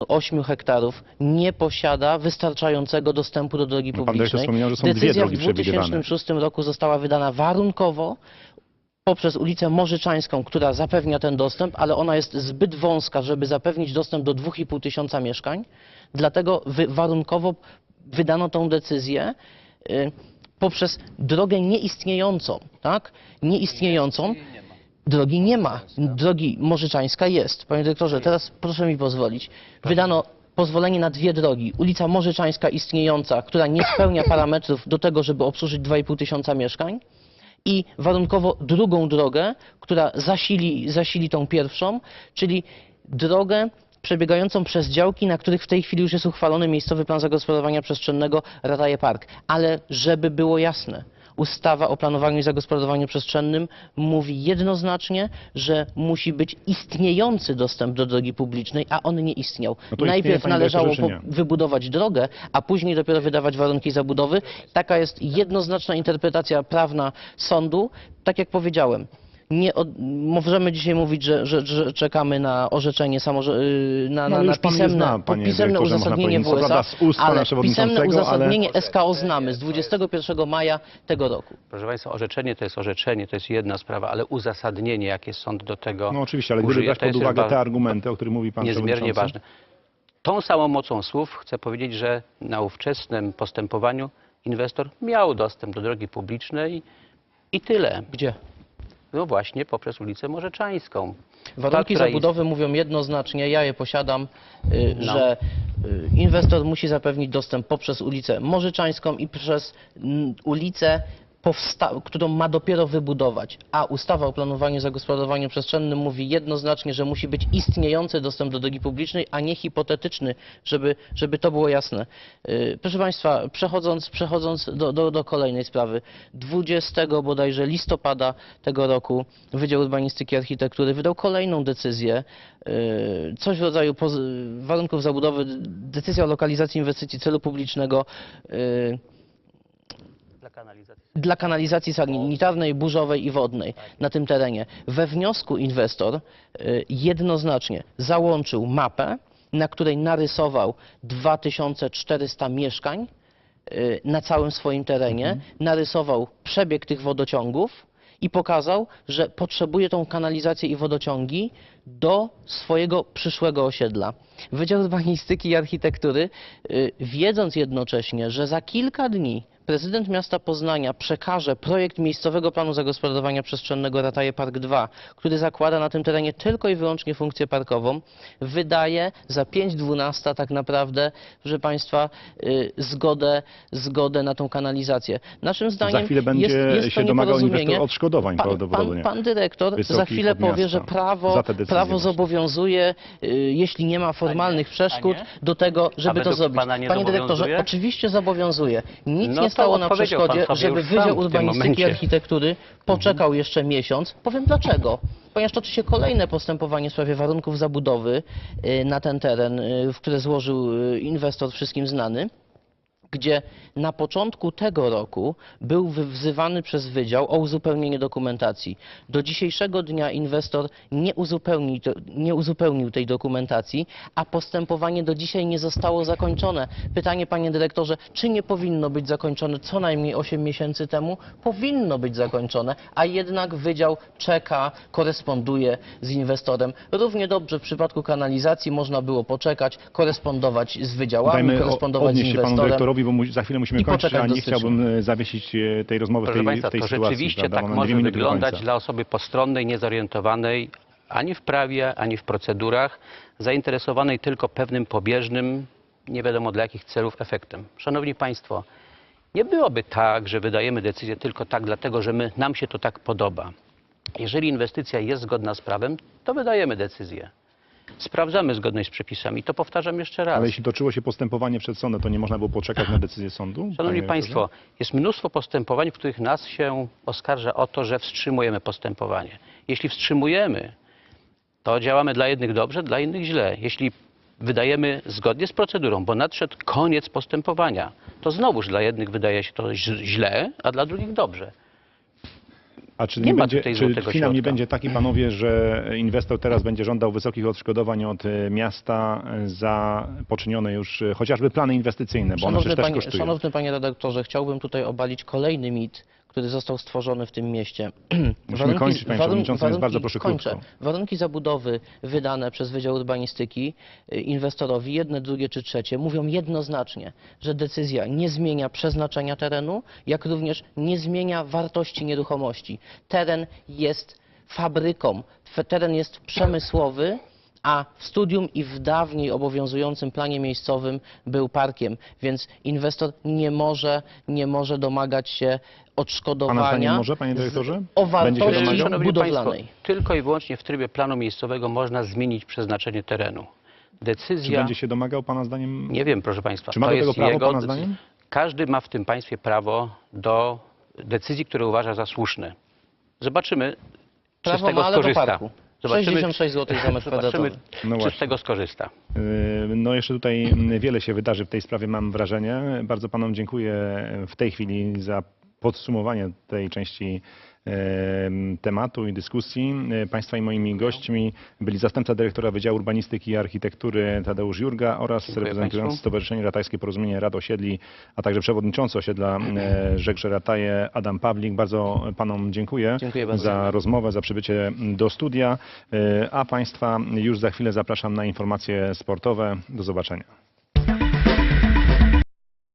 8 hektarów nie posiada wystarczającego dostępu do drogi No, pan dyrektor publicznej. wspominał, że są dwie Decyzja drogi w przewidywane. 2006 roku została wydana warunkowo poprzez ulicę Morzyczańską, która zapewnia ten dostęp, ale ona jest zbyt wąska, żeby zapewnić dostęp do 2,5 tysiąca mieszkań. Dlatego wy, warunkowo wydano tą decyzję y, poprzez drogę nieistniejącą, tak? Nieistniejącą. Drogi nie ma. Drogi Morzyczańska jest. Panie dyrektorze, teraz proszę mi pozwolić. Wydano pozwolenie na dwie drogi. Ulica Morzyczańska istniejąca, która nie spełnia parametrów do tego, żeby obsłużyć 2,5 tysiąca mieszkań i warunkowo drugą drogę, która zasili, zasili tą pierwszą, czyli drogę przebiegającą przez działki, na których w tej chwili już jest uchwalony miejscowy plan zagospodarowania przestrzennego Rataje Park. Ale żeby było jasne, ustawa o planowaniu i zagospodarowaniu przestrzennym mówi jednoznacznie, że musi być istniejący dostęp do drogi publicznej, a on nie istniał. No Najpierw należało wybudować drogę, a później dopiero wydawać warunki zabudowy. Taka jest jednoznaczna interpretacja prawna sądu. Tak jak powiedziałem, nie od, możemy dzisiaj mówić, że, że, że czekamy na orzeczenie samorze- yy, na, No, na, pisemne, zna, pisemne uzasadnienie ust pana ale pisemne przewodniczącego, ale- uzasadnienie SKO znamy z 21 maja tego roku. Proszę Państwa, orzeczenie to jest orzeczenie, to jest jedna sprawa, ale uzasadnienie, jakie sąd do tego No oczywiście, ale gdyby użyje, brać to pod uwagę te argumenty, o których mówi pan niezmiernie ważne. Tą samą mocą słów chcę powiedzieć, że na ówczesnym postępowaniu inwestor miał dostęp do drogi publicznej i tyle. Gdzie? No właśnie poprzez ulicę Morzeczańską. Warunki która zabudowy mówią jednoznacznie, ja je posiadam, y, No. że y, inwestor musi zapewnić dostęp poprzez ulicę Morzyczańską i przez mm, ulicę, którą ma dopiero wybudować. A ustawa o planowaniu i zagospodarowaniu przestrzennym mówi jednoznacznie, że musi być istniejący dostęp do drogi publicznej, a nie hipotetyczny, żeby, żeby to było jasne. Y, Proszę Państwa, przechodząc, przechodząc do, do, do kolejnej sprawy. 20 bodajże listopada tego roku Wydział Urbanistyki i Architektury wydał kolejną decyzję, y, coś w rodzaju warunków zabudowy, decyzja o lokalizacji inwestycji celu publicznego y. dla kanalizacji sanitarnej, burzowej i wodnej na tym terenie. We wniosku inwestor y, jednoznacznie załączył mapę, na której narysował 2400 mieszkań y, na całym swoim terenie, narysował przebieg tych wodociągów i pokazał, że potrzebuje tą kanalizację i wodociągi do swojego przyszłego osiedla. Wydział Urbanistyki i Architektury, y, wiedząc jednocześnie, że za kilka dni prezydent miasta Poznania przekaże projekt miejscowego planu zagospodarowania przestrzennego Rataje Park 2, który zakłada na tym terenie tylko i wyłącznie funkcję parkową, wydaje za 5.12 tak naprawdę, proszę Państwa, y, zgodę, zgodę na tą kanalizację. Naszym zdaniem Za chwilę będzie jest, jest się to domagał inwestor odszkodowań Pan, prawdopodobnie. pan, pan dyrektor za chwilę powie, miasta że prawo, prawo zobowiązuje, y, jeśli nie ma formalnych przeszkód, nie? do tego, żeby to zrobić. Panie dyrektorze, oczywiście zobowiązuje. Nic No nie stało na przeszkodzie, żeby Wydział Urbanistyki i. Architektury poczekał jeszcze miesiąc. Powiem dlaczego. Ponieważ toczy się kolejne postępowanie w sprawie warunków zabudowy y, na ten teren, y, w które złożył y, inwestor wszystkim znany gdzie na początku tego roku był wzywany przez Wydział o uzupełnienie dokumentacji. Do dzisiejszego dnia inwestor nie uzupełnił, nie uzupełnił tej dokumentacji, a postępowanie do dzisiaj nie zostało zakończone. Pytanie, panie dyrektorze, czy nie powinno być zakończone co najmniej 8 miesięcy temu? Powinno być zakończone, a jednak Wydział czeka, koresponduje z inwestorem. Równie dobrze w przypadku kanalizacji można było poczekać, korespondować z wydziałami, Dajmy korespondować z inwestorem. Bo mu, za chwilę musimy I kończyć, a nie chciałbym e, zawiesić e, tej rozmowy Proszę tej, Państwa, tej to sytuacji. rzeczywiście prawda? tak Bo mamy może wyglądać dla osoby postronnej, niezorientowanej ani w prawie, ani w procedurach, zainteresowanej tylko pewnym pobieżnym, nie wiadomo dla jakich celów, efektem. Szanowni Państwo, nie byłoby tak, że wydajemy decyzję tylko tak, dlatego że my, nam się to tak podoba. Jeżeli inwestycja jest zgodna z prawem, to wydajemy decyzję. Sprawdzamy zgodność z przepisami. To powtarzam jeszcze raz. Ale jeśli toczyło się postępowanie przed sądem, to nie można było poczekać na decyzję sądu? Szanowni panie? Państwo, jest mnóstwo postępowań, w których nas się oskarża o to, że wstrzymujemy postępowanie. Jeśli wstrzymujemy, to działamy dla jednych dobrze, dla innych źle. Jeśli wydajemy zgodnie z procedurą, bo nadszedł koniec postępowania, to znowuż dla jednych wydaje się to źle, a dla drugich dobrze. A czy, Nie nie będzie, czy finał nie będzie taki, panowie, że inwestor teraz będzie żądał wysokich odszkodowań od e, miasta za poczynione już e, chociażby plany inwestycyjne, bo one Szanowny przecież też panie, kosztują. szanowny panie redaktorze, chciałbym tutaj obalić kolejny mit, który został stworzony w tym mieście. Musimy kończyć, panie przewodniczący, więc bardzo proszę kończę. krótko. Warunki zabudowy wydane przez Wydział Urbanistyki y, inwestorowi, jedne, drugie czy trzecie, mówią jednoznacznie, że decyzja nie zmienia przeznaczenia terenu, jak również nie zmienia wartości nieruchomości. Teren jest fabryką, teren jest przemysłowy, a w studium i w dawniej obowiązującym planie miejscowym był parkiem, więc inwestor nie może, nie może domagać się Pana odszkodowania może, panie dyrektorze? o Będzie się wartości budowlanej. Państwo, tylko i wyłącznie w trybie planu miejscowego można zmienić przeznaczenie terenu. Czy Decyzja... będzie się domagał pana zdaniem? Nie wiem, proszę Państwa. Czy ma to do tego jest prawo, jego pana zdaniem? Każdy ma w tym państwie prawo do decyzji, które uważa za słuszne. Zobaczymy, czy Prawo z tego skorzysta. Parku. 66 zł za metr zobaczymy. No czy właśnie. z tego skorzysta. Yy, No jeszcze tutaj mm, wiele się wydarzy w tej sprawie, mam wrażenie. Bardzo panom dziękuję w tej chwili za podsumowanie tej części tematu i dyskusji. Yy, Państwa i moimi gośćmi byli zastępca dyrektora Wydziału Urbanistyki i Architektury Tadeusz Jurga oraz Dziękuję reprezentujący państwu. Stowarzyszenie Ratajskie Porozumienie Rad Osiedli, a także przewodniczący osiedla e, Żegrze Rataje Adam Pawlik. Bardzo panom dziękuję, Dziękuję bardzo. za rozmowę, za przybycie do studia, E, a Państwa już za chwilę zapraszam na informacje sportowe. Do zobaczenia.